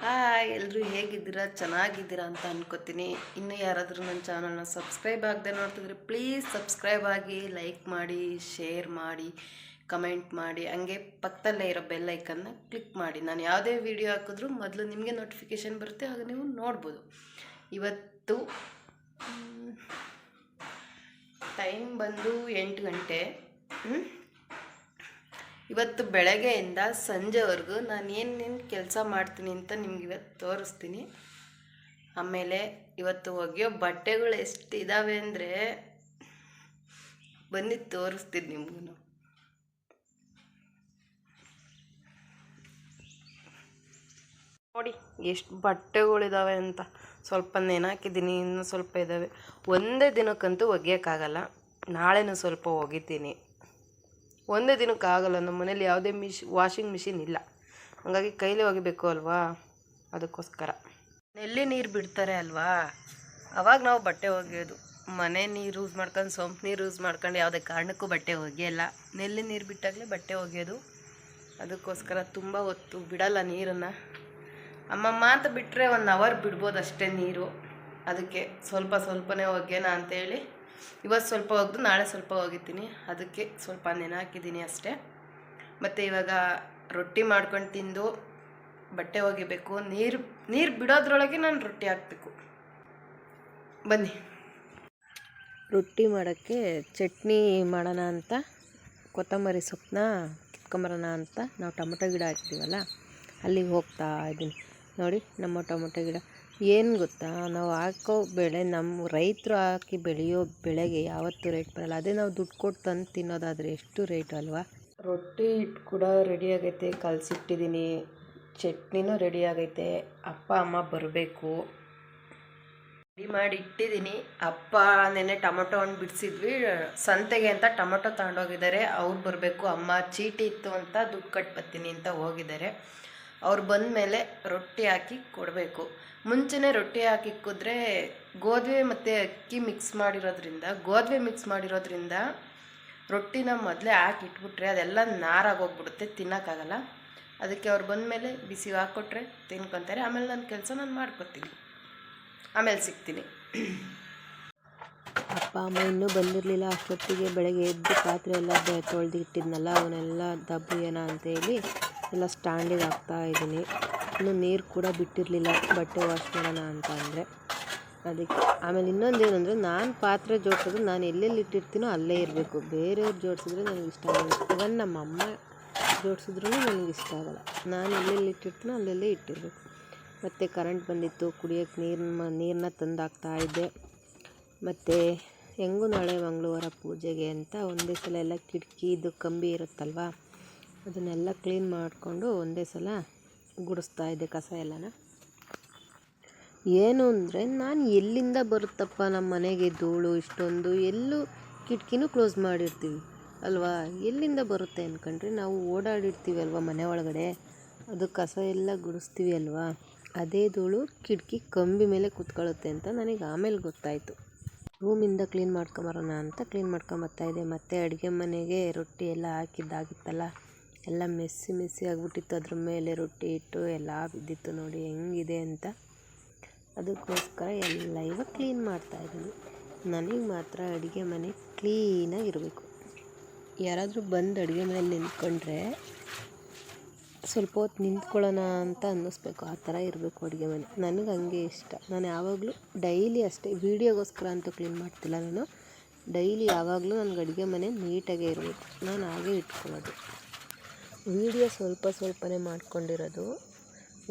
Hi ಎಲ್ಲರೂ ಹೇಗಿದ್ದೀರಾ? ಚೆನ್ನಾಗಿದ್ದೀರಾ ಅಂತ ಅನ್ಕೋತೀನಿ. ಇನ್ನು ಯಾರಾದರೂ ನನ್ನ ಚಾನಲ್ನ ಸಬ್ಸ್ಕ್ರೈಬ್ ಆಗದೆ ನೋಡ್ತಿದ್ರೆ ಪ್ಲೀಸ್ ಸಬ್ಸ್ಕ್ರೈಬ್ ಆಗಿ ಲೈಕ್ ಮಾಡಿ, ಶೇರ್ ಮಾಡಿ, ಕಮೆಂಟ್ ಮಾಡಿ. ಹಂಗೆ ಪಕ್ಕದಲ್ಲೇ ಇರೋ ಬೆಲ್ ಐಕನ್ನ ಕ್ಲಿಕ್ ಮಾಡಿ. ನಾನು ಯಾವುದೇ ವಿಡಿಯೋ ಹಾಕಿದ್ರು ಮೊದಲು ನಿಮಗೆ ನೋಟಿಫಿಕೇಷನ್ ಬರುತ್ತೆ, ಆಗ ನೀವು ನೋಡ್ಬೋದು. ಇವತ್ತು ಟೈಮ್ ಬಂದು ಎಂಟು ಗಂಟೆ? ಇವತ್ತು ಬೆಳಗ್ಗೆಯಿಂದ ಸಂಜೆವರೆಗೂ ನಾನು ಏನೇನು ಕೆಲಸ ಮಾಡ್ತೀನಿ ಅಂತ ನಿಮ್ಗೆ ಇವತ್ತು ತೋರಿಸ್ತೀನಿ. ಆಮೇಲೆ ಇವತ್ತು ಒಗೆಯೋ ಬಟ್ಟೆಗಳು ಎಷ್ಟು ಇದ್ದಾವೆ ಅಂದರೆ ಬಂದು ತೋರಿಸ್ತೀನಿ ನಿಮಗೂ ನೋಡಿ, ಎಷ್ಟು ಬಟ್ಟೆಗಳಿದ್ದಾವೆ ಅಂತ. ಸ್ವಲ್ಪ ನೆನಾಕಿದ್ದೀನಿ ಇನ್ನೂ ಸ್ವಲ್ಪ ಇದ್ದಾವೆ ಒಂದೇ ದಿನಕ್ಕಂತೂ ಒಗೆಯೋಕ್ಕಾಗಲ್ಲ. ನಾಳೆನೂ ಸ್ವಲ್ಪ ಒಗಿತೀನಿ. ಒಂದೇ ದಿನಕ್ಕಾಗಲ್ಲ ನಮ್ಮ ಮನೇಲಿ ಯಾವುದೇ ಮಿಶ್ ವಾಷಿಂಗ್ ಮಿಷಿನ್ ಇಲ್ಲ. ಹಾಗಾಗಿ ಕೈಲಿ ಒಗಿಬೇಕು ಅಲ್ವಾ? ಅದಕ್ಕೋಸ್ಕರ. ನೆಲ್ಲಿ ನೀರು ಬಿಡ್ತಾರೆ ಅಲ್ವಾ? ಅವಾಗ ನಾವು ಬಟ್ಟೆ ಒಗೆಯೋದು. ಮನೆ ನೀರು ಯೂಸ್ ಮಾಡ್ಕೊಂಡು, ಸೊಂಪು ನೀರು ಯೂಸ್ ಮಾಡ್ಕೊಂಡು ಯಾವುದೇ ಕಾರಣಕ್ಕೂ ಬಟ್ಟೆ ಒಗೆಯಲ್ಲ. ನೆಲ್ಲಿ ನೀರು ಬಿಟ್ಟಾಗಲೇ ಬಟ್ಟೆ ಒಗೆಯೋದು. ಅದಕ್ಕೋಸ್ಕರ ತುಂಬ ಹೊತ್ತು ಬಿಡಲ್ಲ ನೀರನ್ನು. ಅಮ್ಮಮ್ಮ ಅಂತ ಬಿಟ್ಟರೆ ಒಂದು ಅವರ್ ಬಿಡ್ಬೋದು ಅಷ್ಟೇ ನೀರು. ಅದಕ್ಕೆ ಸ್ವಲ್ಪ ಸ್ವಲ್ಪನೇ ಒಗೆಯೋಣ ಅಂತೇಳಿ ಇವತ್ತು ಸ್ವಲ್ಪ ಒಗೆದು ನಾಳೆ ಸ್ವಲ್ಪ ಒಗಿತೀನಿ ಅದಕ್ಕೆ ಸ್ವಲ್ಪ ನೆನಾಕಿದ್ದೀನಿ ಅಷ್ಟೇ. ಮತ್ತು ಇವಾಗ ರೊಟ್ಟಿ ಮಾಡ್ಕೊಂಡು ತಿಂದು ಬಟ್ಟೆ ಒಗಿಬೇಕು. ನೀರು ನೀರು ಬಿಡೋದ್ರೊಳಗೆ ನಾನು ರೊಟ್ಟಿ ಹಾಕಬೇಕು. ಬನ್ನಿ. ರೊಟ್ಟಿ ಮಾಡೋಕ್ಕೆ ಚಟ್ನಿ ಮಾಡೋಣ ಅಂತ, ಕೊತ್ತಂಬರಿ ಸೊಪ್ಪನ್ನ ಕಿತ್ಕೊಂಬರೋಣ ಅಂತ ನಾವು ಟೊಮೊಟೊ ಗಿಡ ಹಾಕ್ತೀವಲ್ಲ ಅಲ್ಲಿಗೆ ಹೋಗ್ತಾ ಇದ್ದೀನಿ. ನೋಡಿ, ನಮ್ಮ ಟೊಮೊಟೊ ಗಿಡ. ಏನು ಗೊತ್ತಾ? ನಾವು ಹಾಕೋ ಬೆಳೆ ನಮ್ಮ ರೈತರು ಹಾಕಿ ಬೆಳೆಯೋ ಬೆಳೆಗೆ ಯಾವತ್ತೂ ರೇಟ್ ಬರಲ್ಲ. ಅದೇ ನಾವು ದುಡ್ಡು ಕೊಟ್ಟು ತಂದು ತಿನ್ನೋದಾದರೆ ಎಷ್ಟು ರೇಟ್ ಅಲ್ವಾ? ರೊಟ್ಟಿ ಹಿಟ್ಟು ಕೂಡ ರೆಡಿ ಆಗೈತೆ. ಕಲಸಿಟ್ಟಿದ್ದೀನಿ ಚಟ್ನಿನೂ ರೆಡಿ ಆಗೈತೆ. ಅಪ್ಪ, ಅಮ್ಮ ಬರಬೇಕು. ರೆಡಿ ಮಾಡಿ ಇಟ್ಟಿದ್ದೀನಿ ಅಪ್ಪ ನೆನ್ನೆ ಟೊಮೊಟೊ ಹಣ್ಣು ಬಿಡಿಸಿದ್ವಿ. ಸಂತೆಗೆ ಅಂತ ಟೊಮೊಟೊ ತಗೊಂಡೋಗಿದ್ದಾರೆ. ಅವ್ರು ಬರಬೇಕು. ಅಮ್ಮ ಚೀಟಿ ಇತ್ತು ಅಂತ ದುಡ್ಡು ಕಟ್ಟು ಬರ್ತೀನಿ ಅಂತ ಹೋಗಿದ್ದಾರೆ. ಅವ್ರು ಬಂದ ಮೇಲೆ ರೊಟ್ಟಿ ಹಾಕಿ ಕೊಡಬೇಕು. ಮುಂಚೆನೇ ರೊಟ್ಟಿ ಹಾಕಿ ಕುದ್ರೆ ಗೋಧಿ ಮತ್ತು ಅಕ್ಕಿ ಮಿಕ್ಸ್ ಮಾಡಿರೋದ್ರಿಂದ ಗೋಧಿ ಮಿಕ್ಸ್ ಮಾಡಿರೋದ್ರಿಂದ ರೊಟ್ಟಿನ ಮೊದಲೇ ಹಾಕಿ ಇಟ್ಬಿಟ್ರೆ ಅದೆಲ್ಲ ನಾರಾಗೋಗ್ಬಿಡುತ್ತೆ ತಿನ್ನೋಕ್ಕಾಗಲ್ಲ ಅದಕ್ಕೆ ಅವ್ರು ಬಂದಮೇಲೆ ಬಿಸಿ ಹಾಕ್ಕೊಟ್ರೆ ತಿನ್ಕೊತಾರೆ. ಆಮೇಲೆ ನನ್ನ ಕೆಲಸ ನಾನು ಮಾಡ್ಕೊತೀನಿ. ಆಮೇಲೆ ಸಿಗ್ತೀನಿ. ಅಪ್ಪ, ಅಮ್ಮ ಇನ್ನೂ ಬಂದಿರಲಿಲ್ಲ. ಅಷ್ಟೊತ್ತಿಗೆ ಬೆಳಗ್ಗೆ ಎದ್ದು ಪಾತ್ರೆ ಎಲ್ಲ ತೊಳೆದು ಇಟ್ಟಿದ್ನಲ್ಲ ಅವನ್ನೆಲ್ಲ ಅಂತ ಅಂತೇಳಿ ಎಲ್ಲ ಸ್ಟ್ಯಾಂಡಿಗೆ ಹಾಕ್ತಾ ಇದ್ದೀನಿ. ಇನ್ನು ನೀರು ಕೂಡ ಬಿಟ್ಟಿರಲಿಲ್ಲ ಬಟ್ಟೆ ವಾಶ್ ಮಾಡೋಣ ಅಂತ ಅಂದರೆ. ಅದಕ್ಕೆ ಆಮೇಲೆ ಇನ್ನೊಂದು ಏನಂದರೆ ನಾನು ಪಾತ್ರೆ ಜೋಡಿಸೋದು ನಾನು ಎಲ್ಲೆಲ್ಲಿ ಇಟ್ಟಿರ್ತೀನೋ ಅಲ್ಲೇ ಇರಬೇಕು. ಬೇರೆಯವ್ರು ಜೋಡಿಸಿದ್ರೆ ನನಗೆ ಇಷ್ಟ ಆಗಲ್ಲ. ಇವನ್ ನಮ್ಮ ಅಮ್ಮ ಜೋಡಿಸಿದ್ರೂ ನನಗೆ ಇಷ್ಟ ಆಗಲ್ಲ. ನಾನು ಎಲ್ಲೆಲ್ಲಿ ಇಟ್ಟಿರ್ತೀನೋ ಅಲ್ಲೆಲ್ಲೇ ಇಟ್ಟಿರಬೇಕು. ಮತ್ತು ಕರೆಂಟ್ ಬಂದಿತ್ತು ಕುಡಿಯೋಕ್ಕೆ ನೀರನ್ನ ನೀರನ್ನ ತಂದು ಹಾಕ್ತಾ ಇದ್ದೆ. ಮತ್ತು ಹೆಂಗೂ ನಾಳೆ ಮಂಗಳವಾರ ಪೂಜೆಗೆ ಅಂತ ಒಂದೇ ಸಲ ಎಲ್ಲ ಕಿಟಕಿದು ಕಂಬಿ ಇರುತ್ತಲ್ವ? ಅದನ್ನೆಲ್ಲ ಕ್ಲೀನ್ ಮಾಡಿಕೊಂಡು ಒಂದೇ ಸಲ ಗುಡಿಸ್ತಾ ಇದ್ದೆ ಕಸ ಎಲ್ಲನ. ಏನು ಅಂದರೆ ನಾನು ಎಲ್ಲಿಂದ ಬರುತ್ತಪ್ಪ ನಮ್ಮ ಮನೆಗೆ ಧೂಳು ಇಷ್ಟೊಂದು? ಎಲ್ಲೂ ಕಿಟಕಿನೂ ಕ್ಲೋಸ್ ಮಾಡಿರ್ತೀವಿ ಅಲ್ವಾ? ಎಲ್ಲಿಂದ ಬರುತ್ತೆ ಅಂದ್ಕೊಂಡ್ರೆ ನಾವು ಓಡಾಡಿರ್ತೀವಿ ಅಲ್ವಾ ಮನೆ ಒಳಗಡೆ? ಅದು ಕಸ ಎಲ್ಲ ಗುಡಿಸ್ತೀವಿ ಅಲ್ವಾ? ಅದೇ ಧೂಳು ಕಿಟಕಿ ಕಂಬಿ ಮೇಲೆ ಕೂತ್ಕೊಳ್ಳುತ್ತೆ ಅಂತ ನನಗೆ ಆಮೇಲೆ ಗೊತ್ತಾಯಿತು. ರೂಮಿಂದ ಕ್ಲೀನ್ ಮಾಡ್ಕೊಂಬರೋಣ ಅಂತ ಕ್ಲೀನ್ ಮಾಡ್ಕೊಂಬರ್ತಾಯಿದ್ದೆ ಮತ್ತು ಅಡುಗೆ ಮನೆಗೆ ರೊಟ್ಟಿ ಎಲ್ಲ ಹಾಕಿದ್ದಾಗಿತ್ತಲ್ಲ? ಎಲ್ಲ ಮೆಸ್ಸಿ ಮೆಸ್ಸಿ ಆಗಿಬಿಟ್ಟಿತ್ತು ಅದ್ರ ಮೇಲೆ ರೊಟ್ಟಿ ಇಟ್ಟು ಎಲ್ಲ ಬಿದ್ದಿತ್ತು ನೋಡಿ ಹೆಂಗಿದೆ ಅಂತ. ಅದಕ್ಕೋಸ್ಕರ ಎಲ್ಲ ಇವಾಗ ಕ್ಲೀನ್ ಮಾಡ್ತಾಯಿದ್ದೀನಿ ನನಗೆ ಮಾತ್ರ ಅಡುಗೆ ಮನೆ ಕ್ಲೀನಾಗಿರಬೇಕು ಯಾರಾದರೂ ಬಂದು ಅಡುಗೆ ಮನೇಲಿ ನಿಂತ್ಕೊಂಡ್ರೆ ಸ್ವಲ್ಪ ಹೊತ್ತು ನಿಂತ್ಕೊಳ್ಳೋಣ ಅಂತ ಅನ್ನಿಸ್ಬೇಕು. ಆ ಥರ ಇರಬೇಕು ಅಡುಗೆ ಮನೆ. ನನಗೆ ಹಂಗೆ ಇಷ್ಟ. ನಾನು ಯಾವಾಗಲೂ ಡೈಲಿ ಅಷ್ಟೇ ವೀಡಿಯೋಗೋಸ್ಕರ ಅಂತೂ ಕ್ಲೀನ್ ಮಾಡ್ತಿಲ್ಲ ನಾನು. ಡೈಲಿ ಯಾವಾಗಲೂ ನನಗೆ ಅಡುಗೆ ಮನೆ ನೀಟಾಗೇ ಇರಬೇಕು. ನಾನು ಹಾಗೆ ಇಟ್ಕೊಳ್ಳೋದು. ವೀಡಿಯೋ ಸ್ವಲ್ಪ ಸ್ವಲ್ಪನೇ ಮಾಡ್ಕೊಂಡಿರೋದು.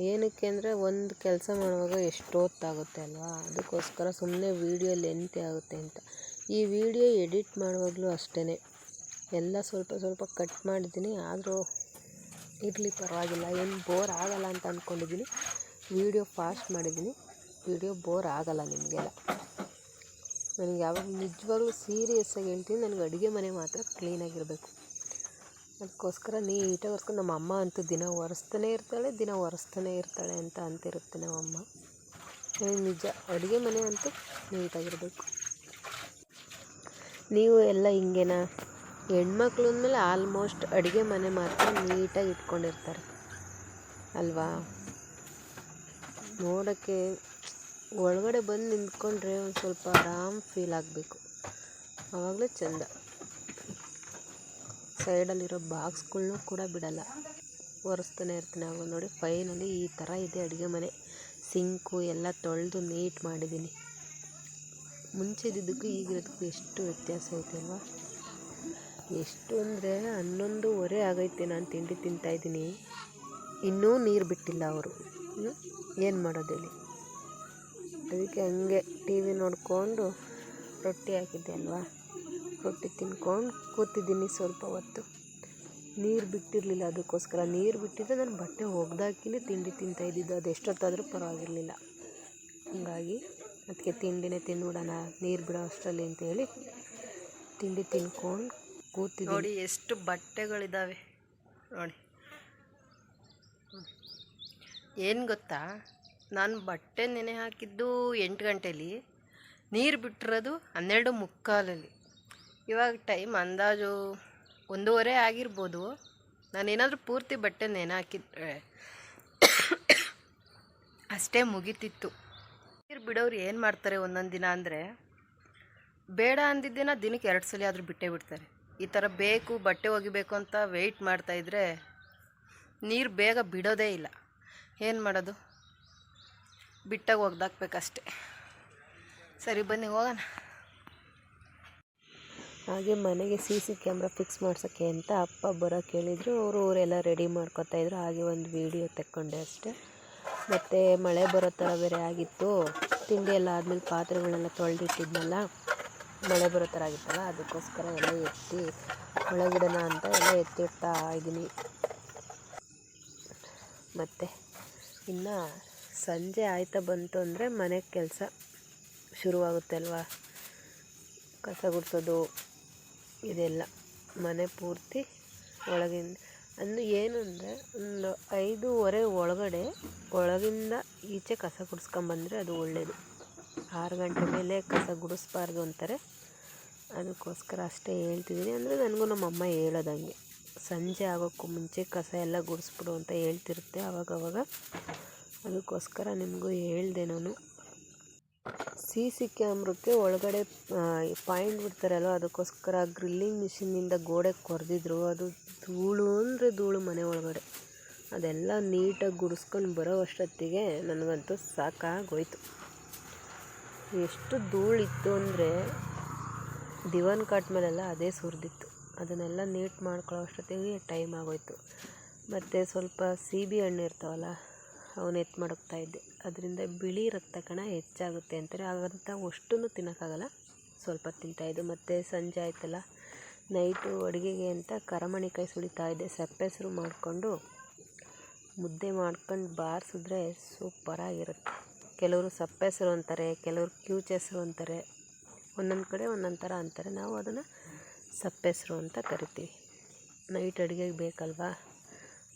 ಏನಕ್ಕೆ ಅಂದರೆ ಒಂದು ಕೆಲಸ ಮಾಡುವಾಗ ಎಷ್ಟೊತ್ತಾಗುತ್ತೆ ಅಲ್ವಾ? ಅದಕ್ಕೋಸ್ಕರ ಸುಮ್ಮನೆ ವೀಡಿಯೋ ಲೆಂತಿ ಆಗುತ್ತೆ ಅಂತ. ಈ ವಿಡಿಯೋ ಎಡಿಟ್ ಮಾಡುವಾಗಲೂ ಅಷ್ಟೇ ಎಲ್ಲ ಸ್ವಲ್ಪ ಸ್ವಲ್ಪ ಕಟ್ ಮಾಡಿದ್ದೀನಿ. ಆದರೂ ಇರಲಿ ಪರವಾಗಿಲ್ಲ. ಏನು ಬೋರ್ ಆಗಲ್ಲ ಅಂತ ಅಂದ್ಕೊಂಡಿದ್ದೀನಿ ವೀಡಿಯೋ ಫಾಸ್ಟ್ ಮಾಡಿದ್ದೀನಿ. ವೀಡಿಯೋ ಬೋರ್ ಆಗಲ್ಲ ನಿಮಗೆಲ್ಲ. ನನಗೆ ಯಾವಾಗ ನಿಜವಾಗ್ಲೂ ಸೀರಿಯಸ್ಸಾಗಿ ಹೇಳ್ತೀನಿ. ನನಗೆ ಅಡುಗೆ ಮನೆ ಮಾತ್ರ ಕ್ಲೀನಾಗಿರಬೇಕು. ಅದಕ್ಕೋಸ್ಕರ ನೀಟಾಗಿ ಒರೆಸ್ಕೊಂಡು ನಮ್ಮ ಅಮ್ಮ ಅಂತೂ ದಿನ ಒರೆಸ್ತಾನೆ ಇರ್ತಾಳೆ, ದಿನ ಒರೆಸ್ತಾನೆ ಇರ್ತಾಳೆ ಅಂತ ಅಂತಿರುತ್ತೆ ನಮ್ಮ ಅಮ್ಮ. ನನಗೆ ನಿಜ. ಅಡುಗೆ ಮನೆ ಅಂತೂ ನೀಟಾಗಿರಬೇಕು. ನೀವು ಎಲ್ಲ ಹಿಂಗೇನಾ? ಹೆಣ್ಮಕ್ಳು ಅಂದಮೇಲೆ ಆಲ್ಮೋಸ್ಟ್ ಅಡುಗೆ ಮನೆ ಮಾತ್ರ ನೀಟಾಗಿ ಇಟ್ಕೊಂಡಿರ್ತಾರೆ. ಅಲ್ವಾ? ನೋಡೋಕ್ಕೆ ಒಳಗಡೆ ಬಂದು ನಿಂತ್ಕೊಂಡ್ರೆ ಒಂದು ಸ್ವಲ್ಪ ಆರಾಮ್ ಫೀಲ್ ಆಗಬೇಕು. ಆವಾಗಲೇ ಚೆಂದ. ಸೈಡಲ್ಲಿರೋ ಬಾಕ್ಸ್ಗಳ್ನೂ ಕೂಡ ಬಿಡಲ್ಲ. ಒರೆಸ್ತಾನೆ ಇರ್ತೀನಿ ಆವಾಗ ನೋಡಿ ಫೈನಲಿ ಈ ಥರ ಇದೆ ಅಡುಗೆ ಮನೆ. ಸಿಂಕು ಎಲ್ಲ ತೊಳೆದು ನೀಟ್ ಮಾಡಿದ್ದೀನಿ. ಮುಂಚೆ ಇದ್ದಿದ್ದಕ್ಕೂ ಈಗಿರೋದಕ್ಕೂ ಎಷ್ಟು ವ್ಯತ್ಯಾಸ ಐತೆ ಅಲ್ವಾ? ಎಷ್ಟು ಅಂದರೆ ಹನ್ನೊಂದುವರೆ ಆಗೈತೆ ನಾನು ತಿಂಡಿ ತಿಂತಾಯಿದ್ದೀನಿ ಇನ್ನೂ ನೀರು ಬಿಟ್ಟಿಲ್ಲ ಅವರು. ಏನು ಮಾಡೋದು ಹೇಳಿ? ಅದಕ್ಕೆ ಹಂಗೆ ಟಿ ವಿ ನೋಡಿಕೊಂಡು ರೊಟ್ಟಿ ಹಾಕಿದ್ದೆ ಅಲ್ವಾ? ರೊಟ್ಟಿ ತಿನ್ಕೊಂಡು ಕೂತಿದ್ದೀನಿ ಸ್ವಲ್ಪ ಹೊತ್ತು. ನೀರು ಬಿಟ್ಟಿರಲಿಲ್ಲ ಅದಕ್ಕೋಸ್ಕರ. ನೀರು ಬಿಟ್ಟಿದ್ದರೆ ನಾನು ಬಟ್ಟೆ ಒಗ್ದಾಕಿನೇ ತಿಂಡಿ ತಿಂತಾ ಇದ್ದಿದ್ದು. ಅದು ಎಷ್ಟೊತ್ತಾದರೂ ಪರವಾಗಿರಲಿಲ್ಲ. ಹಾಗಾಗಿ ಅದಕ್ಕೆ ತಿಂಡಿನೇ ತಿಂದ್ಬಿಡೋಣ, ನೀರು ಬಿಡೋ ಅಷ್ಟರಲ್ಲಿ ಅಂತೇಳಿ ತಿಂಡಿ ತಿನ್ಕೊಂಡು ಕೂತಿದ್ದೀನಿ. ನೋಡಿ ಎಷ್ಟು ಬಟ್ಟೆಗಳಿದ್ದಾವೆ ನೋಡಿ. ಏನು ಗೊತ್ತಾ? ನಾನು ಬಟ್ಟೆ ನೆನೆ ಹಾಕಿದ್ದು ಎಂಟು ಗಂಟೆಲಿ. ನೀರು ಬಿಟ್ಟಿರೋದು ಹನ್ನೆರಡು ಮುಕ್ಕಾಲಲ್ಲಿ. ಇವಾಗ ಟೈಮ್ ಅಂದಾಜು ಒಂದೂವರೆ ಆಗಿರ್ಬೋದು. ನಾನೇನಾದರೂ ಪೂರ್ತಿ ಬಟ್ಟೆ ನೆನೆ ಹಾಕಿದ್ರೆ ಅಷ್ಟೇ ಮುಗೀತಿತ್ತು. ನೀರು ಬಿಡೋರು ಏನು ಮಾಡ್ತಾರೆ ಒಂದೊಂದು ದಿನ ಅಂದರೆ, ಬೇಡ ಅಂದಿದ್ದ ದಿನ ದಿನಕ್ಕೆ ಎರಡು ಸಲ ಆದರೂ ಬಿಟ್ಟೇ ಬಿಡ್ತಾರೆ. ಈ ಥರ ಬೇಕು, ಬಟ್ಟೆ ಒಗಿಬೇಕು ಅಂತ ವೆಯ್ಟ್ ಮಾಡ್ತಾಯಿದ್ರೆ ನೀರು ಬೇಗ ಬಿಡೋದೇ ಇಲ್ಲ. ಏನು ಮಾಡೋದು? ಬಿಟ್ಟಾಗ ಒಗ್ದಾಕ್ಬೇಕಷ್ಟೆ. ಸರಿ, ಬನ್ನಿ ಹೋಗೋಣ. ಹಾಗೆ ಮನೆಗೆ ಸಿ ಸಿ ಕ್ಯಾಮ್ರಾ ಫಿಕ್ಸ್ ಮಾಡ್ಸೋಕ್ಕೆ ಅಂತ ಅಪ್ಪ ಬರೋಕ್ಕೆ ಹೇಳಿದ್ರು ಅವರು ಅವರೆಲ್ಲ ರೆಡಿ ಮಾಡ್ಕೊತಾ ಇದ್ರು. ಹಾಗೆ ಒಂದು ವೀಡಿಯೋ ತೆಕ್ಕೊಂಡೆ ಅಷ್ಟೆ. ಮತ್ತು ಮಳೆ ಬರೋ ಥರ ಬೇರೆ ಆಗಿತ್ತು. ತಿಂಡಿ ಎಲ್ಲ ಆದಮೇಲೆ ಪಾತ್ರೆಗಳನ್ನೆಲ್ಲ ತೊಳೆದಿಟ್ಟಿದ್ನಲ್ಲ, ಮಳೆ ಬರೋ ಥರ ಆಗಿತ್ತಲ್ಲ, ಅದಕ್ಕೋಸ್ಕರ ಎಲ್ಲ ಎತ್ತಿ ಒಳಗಿಡೋಣ ಅಂತ ಎಲ್ಲ ಎತ್ತಿಡ್ತಾ ಇದ್ದೀನಿ ಮತ್ತು ಇನ್ನು ಸಂಜೆ ಆಯ್ತಾ ಬಂತು ಅಂದರೆ ಮನೆ ಕೆಲಸ ಶುರುವಾಗುತ್ತೆ ಅಲ್ವಾ? ಕಸ ಗುಡಿಸೋದು ಇದೆಲ್ಲ ಮನೆ ಪೂರ್ತಿ ಒಳಗಿಂದ. ಅಂದು ಏನು ಅಂದರೆ ಒಂದು ಐದೂವರೆ ಒಳಗಡೆ ಒಳಗಿಂದ ಈಚೆ ಕಸ ಗುಡಿಸ್ಕೊಂಬಂದರೆ ಅದು ಒಳ್ಳೆಯದು ಆರು ಗಂಟೆ ಮೇಲೆ ಕಸ ಗುಡಿಸ್ಬಾರ್ದು ಅಂತಾರೆ. ಅದಕ್ಕೋಸ್ಕರ ಅಷ್ಟೇ ಹೇಳ್ತಿದ್ದೀನಿ. ಅಂದರೆ ನನಗೂ ನಮ್ಮಮ್ಮ ಹೇಳೋದಂಗೆ. ಸಂಜೆ ಆಗೋಕ್ಕೂ ಮುಂಚೆ ಕಸ ಎಲ್ಲ ಗುಡಿಸ್ಬಿಡು ಅಂತ ಹೇಳ್ತಿರುತ್ತೆ ಆವಾಗವಾಗ ಅದಕ್ಕೋಸ್ಕರ ನಿಮಗೂ ಹೇಳಿದೆ ನಾನು. ಸಿ ಸಿ ಕ್ಯಾಮ್ರಕ್ಕೆ ಒಳಗಡೆ ಪಾಯಿಂಟ್ ಬಿಡ್ತಾರಲ್ವ? ಅದಕ್ಕೋಸ್ಕರ ಗ್ರಿಲ್ಲಿಂಗ್ ಮಿಷಿನಿಂದ ಗೋಡೆ ಕೊರೆದಿದ್ರು. ಅದು ಧೂಳು ಅಂದರೆ ಧೂಳು ಮನೆ ಒಳಗಡೆ. ಅದೆಲ್ಲ ನೀಟಾಗಿ ಗುಡಿಸ್ಕೊಂಡು ಬರೋ ಅಷ್ಟೊತ್ತಿಗೆ ನನಗಂತೂ ಸಾಕಾಗೋಯ್ತು. ಎಷ್ಟು ಧೂಳಿತ್ತು ಅಂದರೆ ದಿವಾನ್ ಕಾಟ್ ಮೇಲೆಲ್ಲ ಅದೇ ಸುರಿದಿತ್ತು. ಅದನ್ನೆಲ್ಲ ನೀಟ್ ಮಾಡ್ಕೊಳ್ಳೋ ಅಷ್ಟೊತ್ತಿಗೆ ಟೈಮ್ ಆಗೋಯ್ತು. ಮತ್ತು ಸ್ವಲ್ಪ ಸೀಬೆ ಹಣ್ಣು ಇರ್ತಾವಲ್ಲ ಅವನ್ನ ಎತ್ತಿ ಮಡಗ್ತಾ ಇದ್ದೆ. ಅದರಿಂದ ಬಿಳಿ ರಕ್ತ ಕಣ ಹೆಚ್ಚಾಗುತ್ತೆ ಅಂತಾರೆ. ಹಾಗಂತ ಅಷ್ಟನ್ನು ತಿನ್ನೋಕ್ಕಾಗಲ್ಲ. ಸ್ವಲ್ಪ ತಿಂತಾಯಿದ್ದೆ ಮತ್ತು ಸಂಜೆ ಆಯ್ತಲ್ಲ. ನೈಟು ಅಡುಗೆಗೆ ಅಂತ ಕರಮಣಿಕಾಯಿ ಸುಳಿತಾ ಇದ್ದೆ. ಸಪ್ಪೆಸರು ಮಾಡಿಕೊಂಡು ಮುದ್ದೆ ಮಾಡ್ಕೊಂಡು ಬಾರಿಸಿದ್ರೆ ಸೂಪರಾಗಿರುತ್ತೆ ಕೆಲವರು ಸಪ್ಪೆಸರು ಅಂತಾರೆ, ಕೆಲವರು ಕ್ಯೂಚೆಸರು ಅಂತಾರೆ. ಒಂದೊಂದು ಕಡೆ ಒಂದೊಂದು ಥರ ಅಂತಾರೆ. ನಾವು ಅದನ್ನು ಸಪ್ಪೆಸರು ಅಂತ ಕರಿತೀವಿ. ನೈಟ್ ಅಡುಗೆಗೆ ಬೇಕಲ್ವಾ?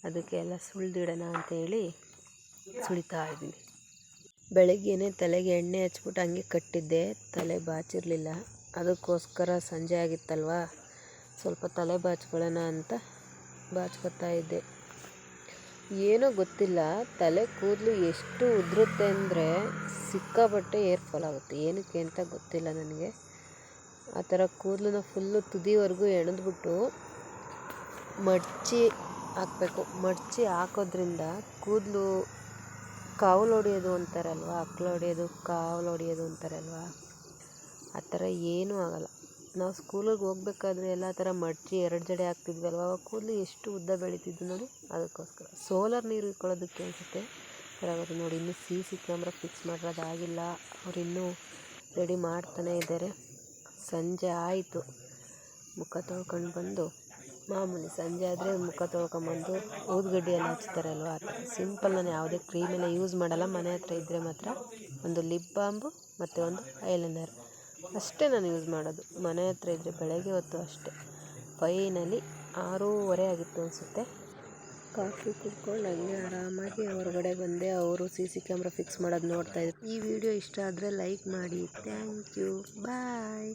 ಅದಕ್ಕೆ ಎಲ್ಲ ಅಂತ ಅಂತೇಳಿ ಸುಳಿತಾ ಇದ್ದೀನಿ ಬೆಳಗ್ಗೆನೇ ತಲೆಗೆ ಎಣ್ಣೆ ಹಚ್ಬಿಟ್ಟು ಹಂಗೆ ಕಟ್ಟಿದ್ದೆ. ತಲೆ ಬಾಚಿರಲಿಲ್ಲ. ಅದಕ್ಕೋಸ್ಕರ ಸಂಜೆ ಆಗಿತ್ತಲ್ವಾ? ಸ್ವಲ್ಪ ತಲೆ ಬಾಚ್ಕೊಳ್ಳೋಣ ಅಂತ ಬಾಚ್ಕೊತಾ ಇದ್ದೆ. ಏನೋ ಗೊತ್ತಿಲ್ಲ. ತಲೆ ಕೂದಲು ಎಷ್ಟು ಉದುರುತ್ತೆ ಅಂದರೆ ಸಿಕ್ಕಾಪಟ್ಟೆ ಏರ್ಫಾಲ್ ಆಗುತ್ತೆ. ಏನಕ್ಕೆ ಅಂತ ಗೊತ್ತಿಲ್ಲ ನನಗೆ. ಆ ಥರ ಕೂದಲನ್ನ ಫುಲ್ಲು ತುದಿವರೆಗೂ ಎಳೆದ್ಬಿಟ್ಟು ಮಡ್ಚಿ ಹಾಕಬೇಕು. ಮಡ್ಚಿ ಹಾಕೋದ್ರಿಂದ ಕೂದಲು ಕಾವಲು ಹೊಡೆಯೋದು ಅಂತಾರಲ್ವ? ಹಕ್ಲು ಹೊಡಿಯೋದು, ಕಾವಲು ಹೊಡಿಯೋದು ಅಂತಾರಲ್ವ? ಆ ಥರ ಏನೂ ಆಗಲ್ಲ. ನಾವು ಸ್ಕೂಲಿಗೆ ಹೋಗ್ಬೇಕಾದ್ರೆ ಎಲ್ಲ ಥರ ಮಡಚಿ ಎರಡು ಜಡೆ ಹಾಕ್ತಿದ್ವಲ್ವ? ಅವಾಗ ಕೂದಲು ಎಷ್ಟು ಉದ್ದ ಬೆಳೀತಿದ್ವು ನೋಡಿ ಅದಕ್ಕೋಸ್ಕರ. ಸೋಲಾರ್ ನೀರು ಇಟ್ಕೊಳ್ಳೋದಕ್ಕೆ ಅನಿಸುತ್ತೆ. ಅವರು ನೋಡಿ, ಇನ್ನೂ ಸಿ ಸಿ ಕ್ಯಾಮ್ರಾ ಫಿಕ್ಸ್ ಮಾಡಿರೋದಾಗಿಲ್ಲ. ಅವ್ರು ಇನ್ನೂ ರೆಡಿ ಮಾಡ್ತಾನೇ ಇದ್ದಾರೆ. ಸಂಜೆ ಆಯಿತು. ಮುಖ ತೊಳ್ಕೊಂಡು ಬಂದು ಮಾಮೂಲಿ ಸಂಜೆ ಆದರೆ ಮುಖ ತೊಳ್ಕೊಂಬಂದು ಊದುಗಡ್ಡಿ ಹಚ್ತಾರಲ್ವ ಆ ಥರ. ಸಿಂಪಲ್ ನಾನು ಯಾವುದೇ ಕ್ರೀಮ್ ಎಲ್ಲ ಯೂಸ್ ಮಾಡಲ್ಲ. ಮನೆ ಹತ್ರ ಇದ್ದರೆ ಮಾತ್ರ ಒಂದು ಲಿಪ್ ಬಾಂಬು ಮತ್ತು ಒಂದು ಐಲೈನರ್ ಅಷ್ಟೇ ನಾನು ಯೂಸ್ ಮಾಡೋದು. ಮನೆ ಹತ್ರ ಇದ್ದರೆ ಬೆಳಗ್ಗೆ ಹೊತ್ತು ಅಷ್ಟೇ. ಫೈನಲಿ ಆರೂವರೆ ಆಗಿತ್ತು ಅನಿಸುತ್ತೆ. ಕಾಫಿ ಕುಡ್ಕೊಂಡು ಹಂಗೆ ಆರಾಮಾಗಿ ಹೊರಗಡೆ ಬಂದೆ. ಅವರು ಸಿ ಸಿ ಕ್ಯಾಮ್ರಾ ಫಿಕ್ಸ್ ಮಾಡೋದು ನೋಡ್ತಾಯಿದ್ರು ಈ ವಿಡಿಯೋ ಇಷ್ಟ ಆದರೆ ಲೈಕ್ ಮಾಡಿ. Thank you bye